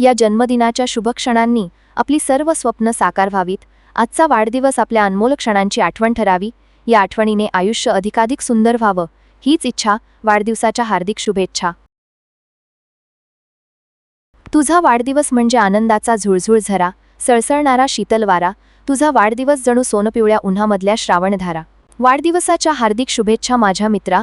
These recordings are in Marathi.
या जन्मदिनाच्या शुभक्षणांनी आपली सर्व स्वप्न साकार व्हावीत. आजचा वाढदिवस आपल्या अनमोल क्षणांची आठवण ठरावी. या आठवणीने आयुष्य अधिकाधिक सुंदर व्हावं हीच इच्छा. वाढदिवसाच्या हार्दिक शुभेच्छा. तुझा वाढदिवस म्हणजे आनंदाचा झुळझुळ झरा सळसळणारा शीतलवारा तुझा वाढदिवस जणू सोनपिवळ्या उन्हामधल्या श्रावणधारा. वाढदिवसाच्या हार्दिक शुभेच्छा माझ्या मित्रा.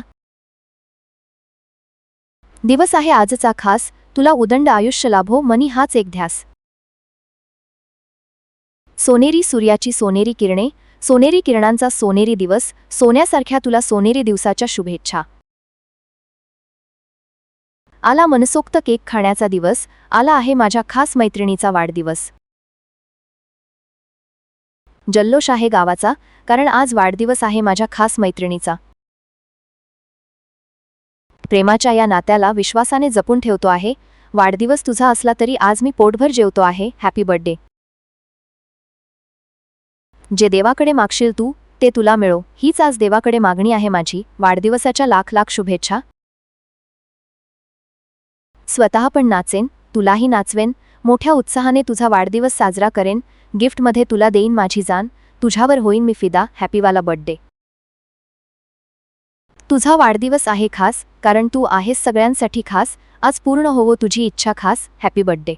दिवस आहे आजचा खास. तुला उदंड आयुष्य लाभो मनी हाच एक ध्यास. सोनेरी सूर्याची सोनेरी किरणे सोनेरी किरणांचा सोनेरी दिवस सोन्यासारख्या तुला सोनेरी दिवसाच्या शुभेच्छा. आला मनसोक्त केक खाण्याचा दिवस आला आहे माझ्या खास मैत्रिणीचा वाढदिवस. जल्लोष आहे गावाचा कारण आज वाढदिवस आहे माझ्या खास मैत्रिणीचा. प्रेमाच्या या नात्याला विश्वासाने जपून ठेवतो आहे. वाढदिवस तुझा असला तरी आज मी पोटभर जेवतो आहे. हॅपी बर्थडे जे देवाकडे मागशील तू ते तुला मिळो. हीच आज देवाकडे मागणी आहे माझी. वाढदिवसाच्या लाख लाख शुभेच्छा. स्वतः पण नाचेन तुलाही नाचवेन. मोठ्या उत्साहाने तुझा वाढदिवस साजरा करेन. गिफ्टमध्ये तुला देईन माझी जान. तुझ्यावर होईन मी फिदा. हॅपीवाला बर्थडे तुझा वाढदिवस आहे खास कारण तू आहेस सगळ्यांसाठी खास आज पूर्ण होवो तुझी इच्छा खास हॅपी बर्थडे